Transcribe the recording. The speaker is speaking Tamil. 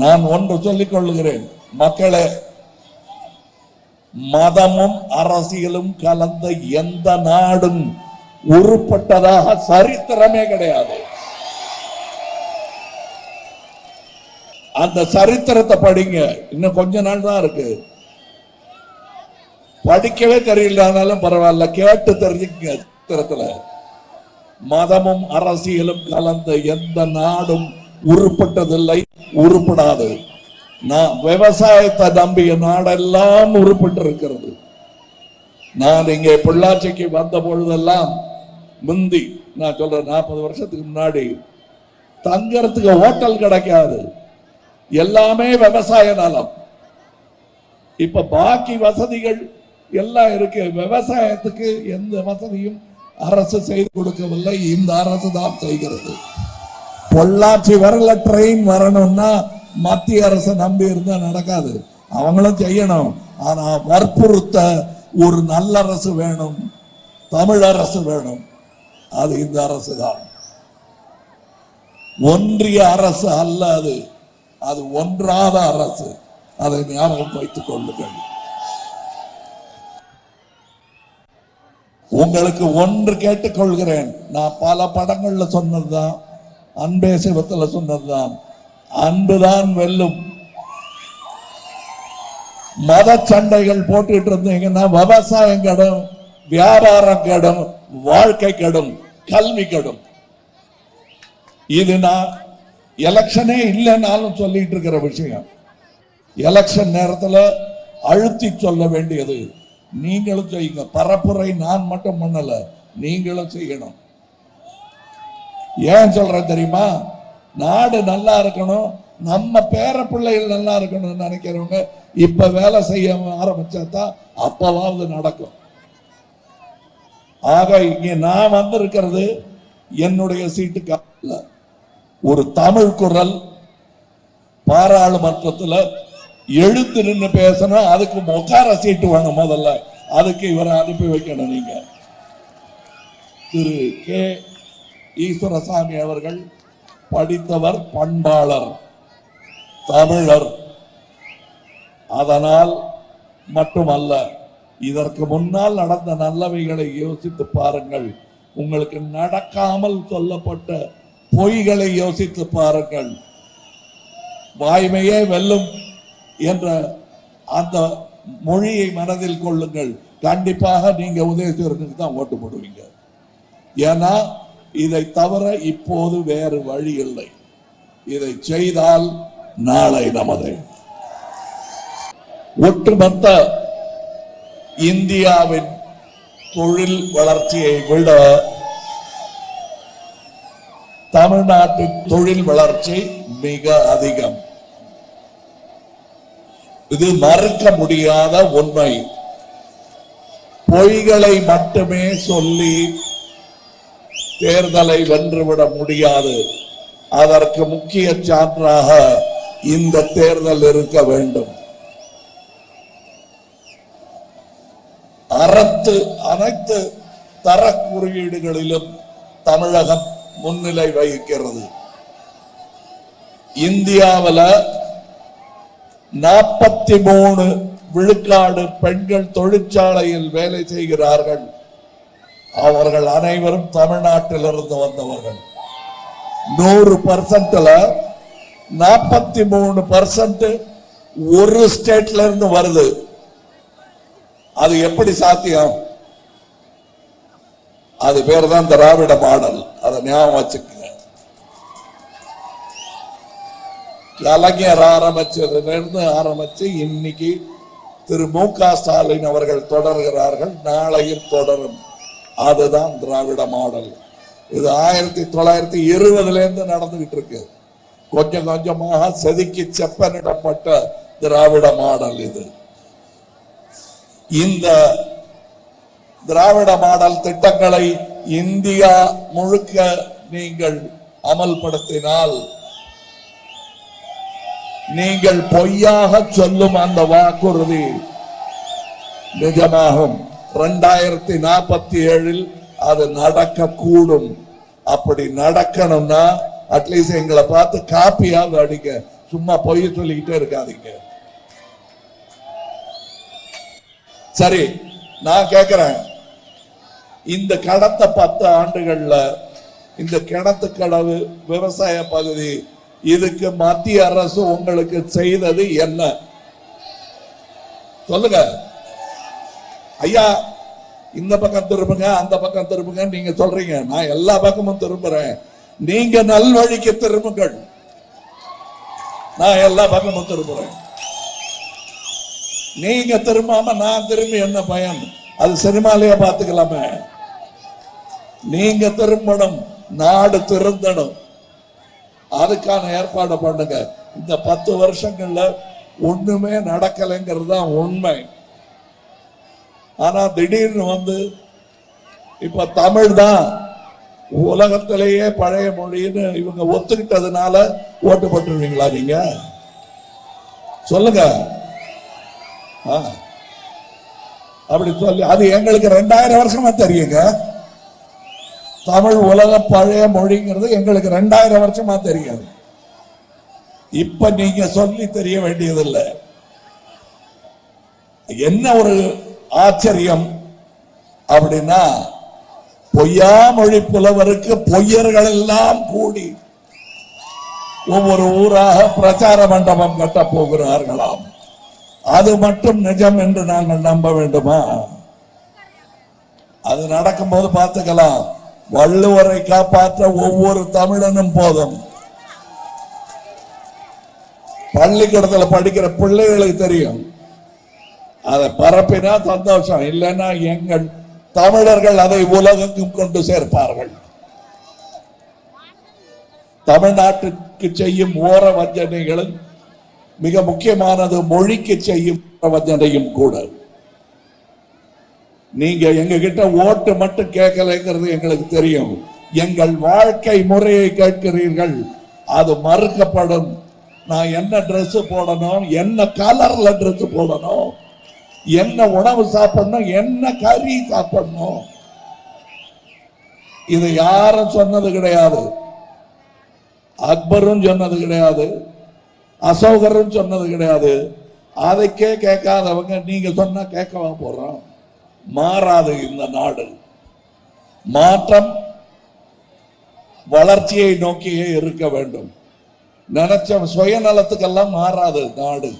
நான் ஒன்று சொல்லிக் கொள்ளுகிறேன். மக்களே மதமும் அரசியலும் கலந்த எந்த நாடும் உருப்பட்டதாக சரித்திரமே கிடையாது. அந்த சரித்திரத்தை படிங்க. இன்னும் கொஞ்ச நாள் தான் இருக்கு. படிக்கவே தெரியலனாலும் பரவாயில்ல கேட்டு தெரிஞ்சுக்கங்க சரித்திரத்துல. மதமும் அரசியலும் கலந்த எந்த நாடும் உருப்பட்டதில்லை. உருப்படாது. நான் விவசாயத்தை நம்பிய நாடெல்லாம் உருப்பட்டு இருக்கிறது நான் இங்கே பொள்ளாச்சிக்கு வந்த பொழுதெல்லாம் முந்தி நான் சொல்றேன் நாற்பது வருஷத்துக்கு முன்னாடி தங்கறதுக்கு ஹோட்டல் கிடைக்காது. எல்லாமே விவசாய நலம். இப்ப பாக்கி வசதிகள் எல்லாம் இருக்கு. விவசாயத்துக்கு எந்த வசதியும் அரசு செய்து கொடுக்கவில்லை. இந்த அரசு தான் செய்கிறது. பொள்ளாச்சி வரல ட்ரெயின் வரணும்னா மத்திய அரசை நம்பி இருந்தா நடக்காது. அவங்களும் செய்யணும். ஆனா வற்புறுத்த ஒரு நல்ல அரசு வேணும். தமிழ் அரசு வேணும். அது இந்த அரசு தான். ஒன்றிய அரசு அல்ல அது. அது ஒன்றாத அரசு. அதை ஞாபகம் வைத்துக் கொள்ளுங்கள். உங்களுக்கு ஒன்று கேட்டுக்கொள்கிறேன் நான் பல படங்கள்ல சொன்னதுதான். அன்பே சிவத்துல சொன்னதுதான். அன்புதான் வெல்லும். மத சண்டைகள் போட்டுட்டு இருந்தீங்கன்னா விவசாயம் கடும் வியாபாரம் கெடும் வாழ்க்கை கெடும் கல்வி கெடும். இது நான் எலெக்ஷனே இல்லைன்னாலும் சொல்லிட்டு இருக்கிற விஷயம். எலெக்ஷன் நேரத்துல அழுத்தி சொல்ல வேண்டியது. நீங்களும் செய்யுங்க. பரப்புரை நான் மட்டும் பண்ணல. நீங்களும் செய்யணும். ஏன் சொல்றேன் தெரியுமா? நாடு நல்லா இருக்கணும் நம்ம பேர பிள்ளைகள் நல்லா இருக்கணும்னு நினைக்கிறவங்க இப்ப வேலை செய்ய ஆரம்பிச்சாதான் அப்பவாவது நடக்கும். ஆக இங்கே நான் வந்திருக்கிறது என்னுடைய சீட்டுக்கு ஒரு தமிழ் குரல் பாராளுமன்றத்தில் எழுத்து நின்று பேசணும் அதுக்கு உட்கார சீட்டு வாங்க முதல்ல. அதுக்கு இவரை அனுப்பி வைக்கணும் நீங்க. திரு கே. ஈஸ்வரசாமி அவர்கள் படித்தவர் பண்பாளர் தமிழர். அதனால் மட்டுமல்ல இதற்கு முன்னால் நடந்த நல்லவைகளை யோசித்து பாருங்கள். உங்களுக்கு நடக்காமல் சொல்லப்பட்ட பொய்களை யோசித்து பாருங்கள். வாய்மையே வெல்லும் என்ற அந்த மொழியை மனதில் கொள்ளுங்கள். கண்டிப்பாக நீங்க உதயசூரனுக்கு தான் ஓட்டு போடுவீங்க. ஏன்னா இதை தவிர இப்போது வேறு வழி இல்லை. இதை செய்தால் நாளை நமது. ஒட்டுமொத்த இந்தியாவின் தொழில் வளர்ச்சியை விட தமிழ்நாட்டின் தொழில் வளர்ச்சி மிக அதிகம். இது மறுக்க முடியாத உண்மை. பொய்களை மட்டுமே சொல்லி தேர்தலை வென்றுவிட முடியாது. அதற்கு முக்கிய சான்றாக இந்த தேர்தல் இருக்க வேண்டும். அறத்து அனைத்து தர குறியீடுகளிலும் தமிழகம் முன்னிலை வகிக்கிறது. இந்தியாவில் நாற்பத்தி மூணு விழுக்காடு பெண்கள் தொழிற்சாலையில் வேலை செய்கிறார்கள். அவர்கள் அனைவரும் தமிழ்நாட்டிலிருந்து வந்தவர்கள். நூறு பர்சன்ட்ல நாற்பத்தி மூணு பர்சன்ட் ஒரு ஸ்டேட்ல இருந்து வருது. அது எப்படி சாத்தியம்? அது பேர் தான் திராவிட மாடல். அதை ஞாபகம் வச்சுக்கோங்க. கலைஞர் ஆரம்பிச்சதுலேருந்து ஆரம்பிச்சு இன்னைக்கு திரு மு க ஸ்டாலின் அவர்கள் தொடர்கிறார்கள். நாளையும் தொடரும். அதுதான் திராவிட மாடல். இது ஆயிரத்தி தொள்ளாயிரத்தி இருபதுல இருந்து நடந்துகிட்டு இருக்கு. கொஞ்சம் கொஞ்சமாக செதுக்கி செப்பனிடப்பட்ட திராவிட மாடல் இது. இந்த திராவிட மாடல் திட்டங்களை இந்தியா முழுக்க நீங்கள் அமல்படுத்தினால் நீங்கள் பொய்யாக சொல்லும் அந்த வாக்குறுதி நிஜமாகும். ரெண்டாயிரத்தி நாற்பத்தி ஏழில் அது நடக்க கூடும் அப்படி நடக்கணும்னா அட்லீஸ்ட் எங்களை பார்த்து காப்பியாவது அடிக்க சும்மா பொய் சொல்லிக்கிட்டே இருக்காதீங்க. சரி நான் கேட்கிறேன் இந்த கடத்த பத்து ஆண்டுகள்ல இந்த கிணத்து கடவு விவசாய பகுதி இதுக்கு மத்திய அரசு உங்களுக்கு செய்தது என்ன? சொல்லுங்க. ஐயா இந்த பக்கம் திரும்புங்க அந்த பக்கம் திரும்புங்க நீங்க சொல்றீங்க. நான் எல்லா பக்கமும் திரும்புறேன். நீங்க நல்வழிக்கு திரும்புங்கள். நான் எல்லா பக்கமும் திரும்புறேன். நீங்க திரும்பாம நான் திரும்பி என்ன பயன்? அது சினிமாலேயே பார்த்துக்கலாமே. நீங்க திரும்பணும் நாடு திருந்தணும். அதுக்கான ஏற்பாடு பண்ணுங்க. இந்த பத்து வருஷங்கள்ல ஒண்ணுமே நடக்கலைங்கிறது தான் உண்மை. ஆனால் திடீர்னு வந்து இப்போ தமிழ் தான் உலகத்திலேயே பழைய மொழின்னு இவங்க ஒத்துக்கிட்டதுனால ஓட்டு போட்டுருவீங்களா நீங்க? சொல்லுங்க. ஆ. அப்படி சொல்லி அது எங்களுக்கு ரெண்டாயிரம் வருஷமா தெரியுங்க. தமிழ் உலக பழைய மொழிங்கிறது எங்களுக்கு ரெண்டாயிரம் வருஷமா தெரியாது. இப்ப நீங்க சொல்லி தெரிய வேண்டியதில்லை. என்ன ஒரு ஆச்சரியம். அப்படின்னா பொய்யா மொழி புலவருக்கு பொய்யர்கள் எல்லாம் கூடி ஒவ்வொரு ஊராக பிரச்சார மண்டபம் கட்ட போகிறார்களாம். அது மட்டும் நிஜம் என்று நாங்கள் நம்ப வேண்டுமா? அது நடக்கும்போது பார்த்துக்கலாம். வள்ளுவரை காப்பாற்ற ஒவ்வொரு தமிழனும் போதும். பள்ளிக்கூடத்துல படிக்கிற பிள்ளைகளுக்கு தெரியும். அதை பரப்பினா சந்தோஷம் இல்லைன்னா எங்கள் தமிழர்கள் அதை உலகெங்கும் கொண்டு சேர்ப்பார்கள். தமிழ்நாட்டுக்கு செய்யும் ஓர வஞ்சனைகளும் மிக முக்கியமானது மொழிக்கு செய்யும் வஞ்சனையும் கூட. நீங்க எங்க கிட்ட ஓட்டு மட்டும் கேட்கலைங்கிறது எங்களுக்கு தெரியும். எங்கள் வாழ்க்கை முறையை கேட்கிறீர்கள். அது மறுக்கப்படும். நான் என்ன ட்ரெஸ் போடணும் என்ன கலர்ல ட்ரெஸ் போடணும்? என்ன உணவு சாப்பிடணும் என்ன கறி சாப்பிடணும்? இது யாரும் சொன்னது கிடையாது. அக்பரும் சொன்னது கிடையாது. அசோகரும் சொன்னது கிடையாது. அதைக்கே கேட்காதவங்க நீங்க சொன்னா கேட்கவா போறோம். மாறாது இந்த நாடு. மாற்றம் வளர்ச்சியை நோக்கியே இருக்க வேண்டும். நினைச்ச சுயநலத்துக்கெல்லாம் மாறாது நாடு.